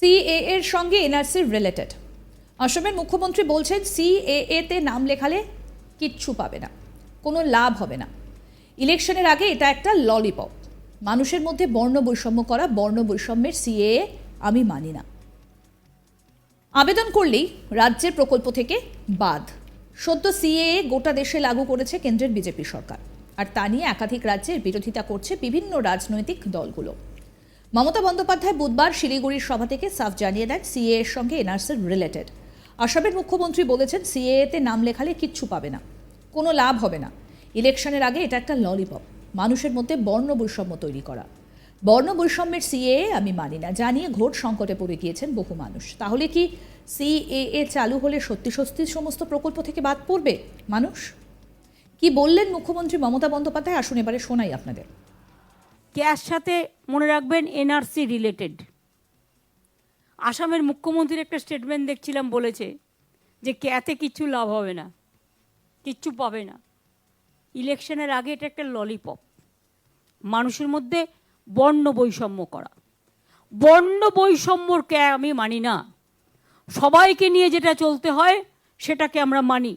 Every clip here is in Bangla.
সিএ এর সঙ্গে এনআরসি রিলেটেড অসমের মুখ্যমন্ত্রী বলছেন সিএএ তে নাম লেখালে কিচ্ছু পাবে না, কোনো লাভ হবে না। ইলেকশনের আগে এটা একটা ললিপপ। মানুষের মধ্যে বর্ণ বৈষম্য করা বর্ণ বৈষম্যের সিএএ আমি মানি না। আবেদন করলেই রাজ্যের প্রকল্প থেকে বাদ। সদ্য সিএএ গোটা দেশে লাগু করেছে কেন্দ্রের বিজেপি সরকার। আর তা নিয়ে একাধিক রাজ্যের বিরোধিতা করছে বিভিন্ন রাজনৈতিক দলগুলো। মমতা বন্দ্যোপাধ্যায় বুধবার শিলিগুড়ির সভা থেকে সাফ জানিয়ে দেন সিএ এর সঙ্গে এনআরসির রিলেটেড আসামের মুখ্যমন্ত্রী বলেছেন সিএ তে নাম লেখালে কিচ্ছু পাবে না। কোনো লাভ হবে না। ইলেকশনের আগে এটা একটা ললিপপ। মানুষের মধ্যে বর্ণ বৈষম্য তৈরি করা। বর্ণ বৈষম্যের সিএ আমি মানি না। জানিয়ে ঘোর সংকটে পড়ে গিয়েছেন বহু মানুষ। তাহলে কি সিএএ চালু হলে সত্যি সত্যি সমস্ত প্রকল্প থেকে বাদ পড়বে মানুষ? কি বললেন মুখ্যমন্ত্রী মমতা বন্দ্যোপাধ্যায়? আসুন এবারে শোনাই আপনাদের। ক্যার সাথে মনে রাখবেন এনআরসি রিলেটেড আসামের মুখ্যমন্ত্রীর একটা স্টেটমেন্ট দেখছিলাম বলেছে যে ক্যাতে কিচ্ছু লাভ হবে না, কিচ্ছু পাবে না। ইলেকশনের আগে এটা একটা ললিপপ মানুষের মধ্যে বর্ণ বৈষম্য করা। বর্ণ বৈষম্যর ক্যা আমি মানি না। সবাইকে নিয়ে যেটা চলতে হয় সেটাকে আমরা মানি।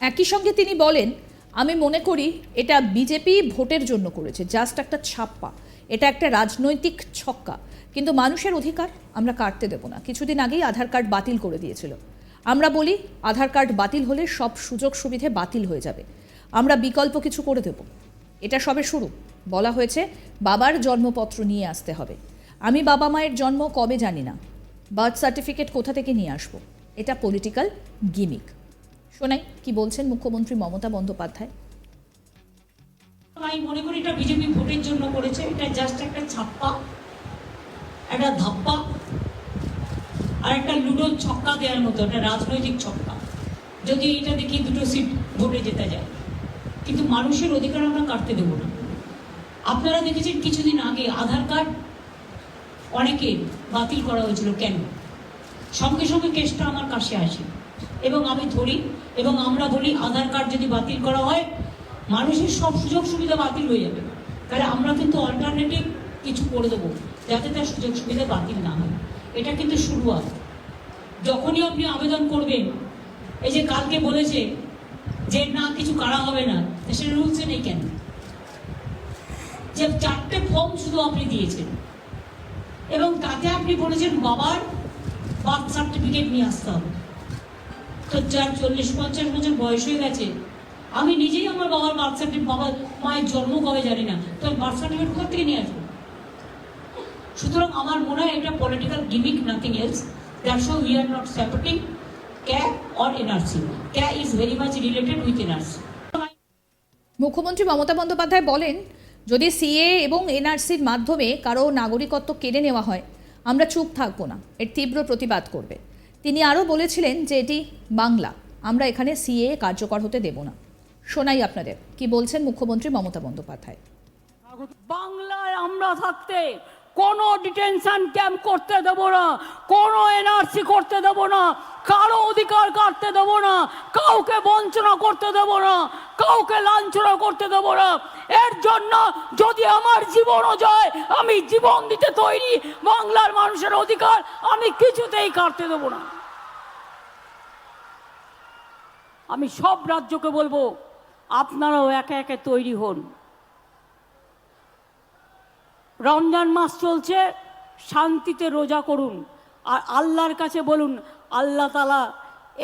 একই সঙ্গে তিনি বলেন আমি মনে করি এটা বিজেপি ভোটের জন্য করেছে জাস্ট একটা ছাপ্পা। এটা একটা রাজনৈতিক ছক্কা। কিন্তু মানুষের অধিকার আমরা কাটতে দেব না। কিছুদিন আগেই আধার কার্ড বাতিল করে দিয়েছিল। আমরা বলি, আধার কার্ড বাতিল হলে সব সুযোগ সুবিধে বাতিল হয়ে যাবে। আমরা বিকল্প কিছু করে দেব। এটা সবে শুরু। বলা হয়েছে, বাবার জন্মপত্র নিয়ে আসতে হবে। আমি বাবা মায়ের জন্ম কবে জানি না। বার্থ সার্টিফিকেট কোথা থেকে নিয়ে আসব? এটা পলিটিক্যাল গিমিক শোনাই, কি বলছেন মুখ্যমন্ত্রী মমতা বন্দ্যোপাধ্যায়? আমি মনে করি এটা বিজেপি ভোটের জন্য করেছে, এটা জাস্ট একটা ছাপ্পা, একটা ধাপ্পা, আর একটা লুডোর ছক্কা দেওয়ার মতো, একটা রাজনৈতিক ছক্কা। যদি এটা দেখি দুটো সিট ভোটে যেতে যায়। কিন্তু মানুষের অধিকার আমরা কাটতে দেবো না। আপনারা দেখেছেন কিছুদিন আগে আধার কার্ড অনেকে বাতিল করা হয়েছিল, কেন? সঙ্গে সঙ্গে কেসটা আমার কাছে আসে। এবং আমি ধরি, এবং আমরা বলি আধার কার্ড যদি বাতিল করা হয়, মানুষের সব সুযোগ সুবিধা বাতিল হয়ে যাবে। তাহলে আমরা কিন্তু অল্টারনেটিভ কিছু করে দেবো, যাতে তার সুযোগ সুবিধা বাতিল না হয়। এটা কিন্তু শুরুয়াত। যখনই আপনি আবেদন করবেন, এই যে কালকে বলেছে যে না, কিছু করা হবে না, তা সে রুলসে নেই কেন? যে চারটে ফর্ম শুধু আপনি দিয়েছেন। এবং তাতে আপনি বলেছেন, বাবার বার্থ সার্টিফিকেট নিয়ে আসতে হবে। তো যার চল্লিশ, পঞ্চাশ বছর বয়স হয়ে গেছে। আমি নিজেই আমার বাবার বার্থ সার্টিফিকেট বাবার মায়ের জন্ম কবে জানি না। তো বার্থ সার্টিফিকেট কোথা থেকে নিয়ে আসব? সুতরাং আমার মনে হয় এটা political gimmick nothing else that's we are not supporting CAA or NRC CAA is very much related with NRC মুখ্যমন্ত্রী মমতা বন্দ্যোপাধ্যায় বলেন, যদি সিএ এবং এনআরসির মাধ্যমে কারও নাগরিকত্ব কেড়ে নেওয়া হয়, আমরা চুপ থাকব না। এর তীব্র প্রতিবাদ করবে। তিনি আরও বলেছিলেন যে এটি বাংলা। আমরা এখানে সিএ কার্যকর হতে দেব না। শোনাই আপনাদের। কি বলছেন মুখ্যমন্ত্রী মমতা বন্দ্যোপাধ্যায়? বাংলায় আমরা থাকতে কোনো ডিটেনশন ক্যাম্প করতে দেব না, কোনো এনআরসি করতে দেব না। কারও অধিকার কাটতে দেব না, কাউকে বঞ্চনা করতে দেব না, কাউকে লাঞ্ছনা করতে দেব না। এর জন্য যদি আমার জীবনও যায়, আমি জীবন দিতে তৈরি, বাংলার মানুষের অধিকার আমি কিছুতেই কাটতে দেব না। আমি সব রাজ্যকে বলব, আপনারাও একে একে তৈরি হন। রমজান মাস চলছে, শান্তিতে রোজা করুন। আর আল্লাহর কাছে বলুন আল্লাহ তালা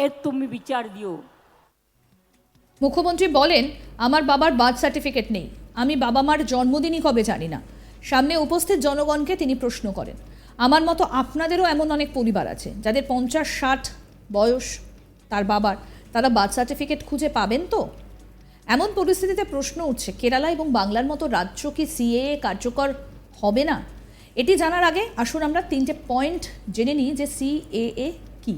এর তুমি বিচার দিও। মুখ্যমন্ত্রী বলেন, আমার বাবার বার্থ সার্টিফিকেট নেই। আমি বাবা মার জন্মদিনই কবে জানি না। সামনে উপস্থিত জনগণকে তিনি প্রশ্ন করেন, আমার মতো আপনাদেরও এমন অনেক পরিবার আছে, যাদের পঞ্চাশ, ষাট বয়স তার বাবার, তারা বার্থ সার্টিফিকেট খুঁজে পাবেন তো? এমন পরিস্থিতিতে প্রশ্ন উঠছে, কেরালা এবং বাংলার মতো রাজ্য কি সিএএ কার্যকর হবে না? এটি জানার আগে আসুন আমরা তিনটে পয়েন্ট জেনে নিই যে সিএএ কি?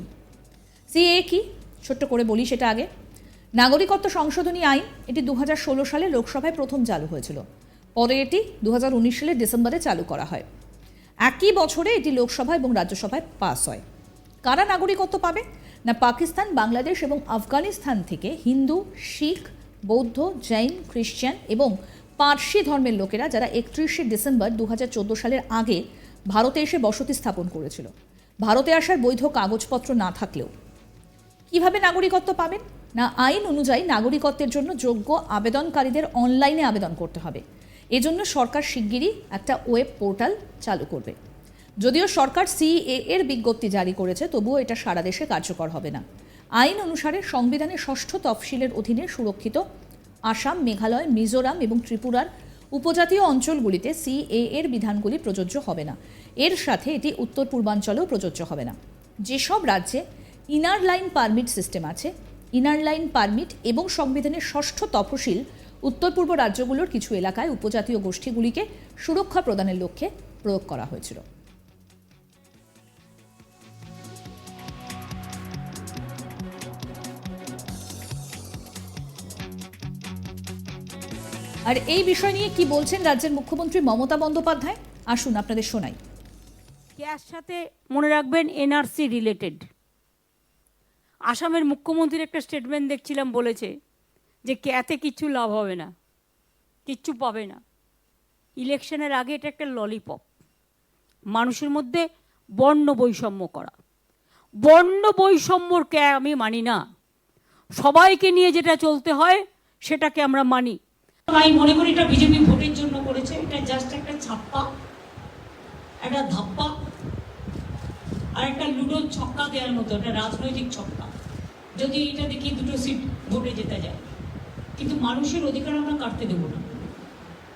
সিএ কি? ছোট্ট করে বলি সেটা আগে। নাগরিকত্ব সংশোধনী আইন, এটি দু হাজার ষোলো সালে লোকসভায় প্রথম চালু হয়েছিল। পরে এটি দু সালের ডিসেম্বরে চালু করা হয়। একই বছরে এটি লোকসভা এবং রাজ্যসভায় পাস হয়। কারা নাগরিকত্ব পাবে? না পাকিস্তান, বাংলাদেশ এবং আফগানিস্তান থেকে হিন্দু, শিখ, বৌদ্ধ, জৈন খ্রিস্টান এবং পার্সি ধর্মের লোকেরা যারা একত্রিশে ডিসেম্বর দু হাজার চোদ্দ সালের আগে ভারতে এসে বসতি স্থাপন করেছিল। ভারতে আসার বৈধ কাগজপত্র না থাকলেও। কীভাবে নাগরিকত্ব পাবেন? না আইন অনুযায়ী নাগরিকত্বের জন্য যোগ্য আবেদনকারীদের অনলাইনে আবেদন করতে হবে। এজন্য সরকার শিগগিরই একটা ওয়েব পোর্টাল চালু করবে। যদিও সরকার সিএ এর বিজ্ঞপ্তি জারি করেছে, তবুও এটা সারা দেশে কার্যকর হবে না। আইন অনুসারে সংবিধানের ষষ্ঠ তফসিলের অধীনে সুরক্ষিত আসাম, মেঘালয়, মিজোরাম এবং ত্রিপুরার উপজাতীয় অঞ্চলগুলিতে সিএ এর বিধানগুলি প্রযোজ্য হবে না। এর সাথে এটি উত্তর পূর্বাঞ্চলেও প্রযোজ্য হবে না। যেসব রাজ্যে ইনার লাইন পারমিট সিস্টেম আছে ইনার লাইন পারমিট এবং সংবিধানের ষষ্ঠ তফসিল উত্তর পূর্ব রাজ্যগুলোর কিছু এলাকায় উপজাতীয় গোষ্ঠীগুলিকে সুরক্ষা প্রদানের লক্ষ্যে প্রয়োগ করা হয়েছিল। আর এই বিষয় নিয়ে কি বলছেন রাজ্যের মুখ্যমন্ত্রী মমতা বন্দ্যোপাধ্যায়? আসুন আপনাদের শোনাই। ক্যার সাথে মনে রাখবেন এনআরসি রিলেটেড আসামের মুখ্যমন্ত্রীর একটা স্টেটমেন্ট দেখছিলাম বলেছে যে ক্যাতে কিচ্ছু লাভ হবে না, কিচ্ছু পাবে না। ইলেকশনের আগে এটা একটা ললিপপ মানুষের মধ্যে বর্ণ বৈষম্য করা। বর্ণ বৈষম্যর ক্যা আমি মানি না। সবাইকে নিয়ে যেটা চলতে হয় সেটাকে আমরা মানি। আমি মনে করি এটা বিজেপি ভোটের জন্য করেছে। এটা জাস্ট একটা ছাপ্পা, একটা ধাপ্পা, আর একটা লুডোর ছক্কা দেওয়ার মতো, একটা রাজনৈতিক ছক্কা। যদি এটা দেখি দুটো সিট ভোটে যেতে যায়। কিন্তু মানুষের অধিকার আমরা কাটতে দেবো না।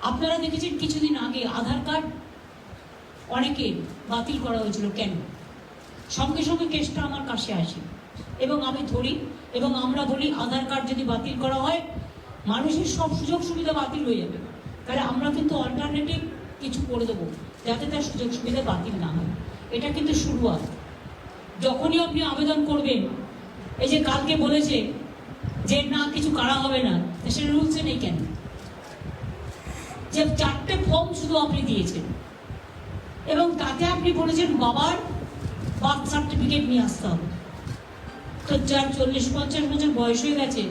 আপনারা দেখেছেন কিছুদিন আগে আধার কার্ড অনেকে বাতিল করা হয়েছিল, কেন? সঙ্গে সঙ্গে কেসটা আমার কাছে আসে। এবং আমি ধরি, এবং আমরা বলি আধার কার্ড যদি বাতিল করা হয় মানুষের সব সুযোগ সুবিধা বাতিল হয়ে যাবে। তাহলে আমরা কিন্তু অল্টারনেটিভ কিছু করে দেবো, যাতে তার সুযোগ সুবিধা বাতিল না হয়। এটা কিন্তু শুরুয়াত। যখনই আপনি আবেদন করবেন, এই যে কালকে বলেছে যে না, কিছু করা হবে না সেটা রুলসে নেই কেন? যে চারটে ফর্ম শুধু আপনি দিয়েছেন। এবং তাতে আপনি বলেছেন বাবার বার্থ সার্টিফিকেট নিয়ে আসতে হবে। তো যার চল্লিশ পঞ্চাশ বছর বয়স হয়ে গেছে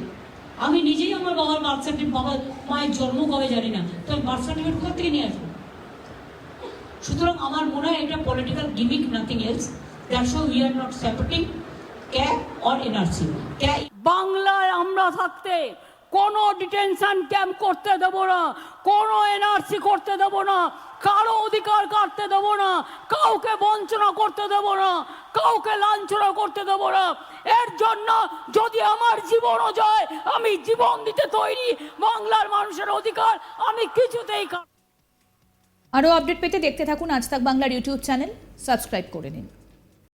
আমি নিজেই আমার বাবার বার্থ সার্টিফিকেট মায়ের জন্ম কবে জানি না, তো আমি বার্থ সার্টিফিকেট কোথা থেকে নিয়ে আসব? সুতরাং আমার মনে হয় এটা political gimmick nothing else that's we are not supporting CAB or NRC CAB বাংলায় আমরা থাকতে কোনো ডিটেনশন ক্যাম্প করতে দেবো না, কোনো এনআরসি করতে দেবো না। কারও অধিকার কাটতে দেবো না। কাউকে বঞ্চনা করতে দেবো না। কাউকে লাঞ্ছনা করতে দেবো না। এর জন্য যদি আমার জীবনও যায়, আমি জীবন দিতে তৈরি। বাংলার মানুষের অধিকার আমি কিছুতেই আরও আপডেট পেতে দেখতে থাকুন আজ তাক বাংলার ইউটিউব চ্যানেল। সাবস্ক্রাইব করে নিন।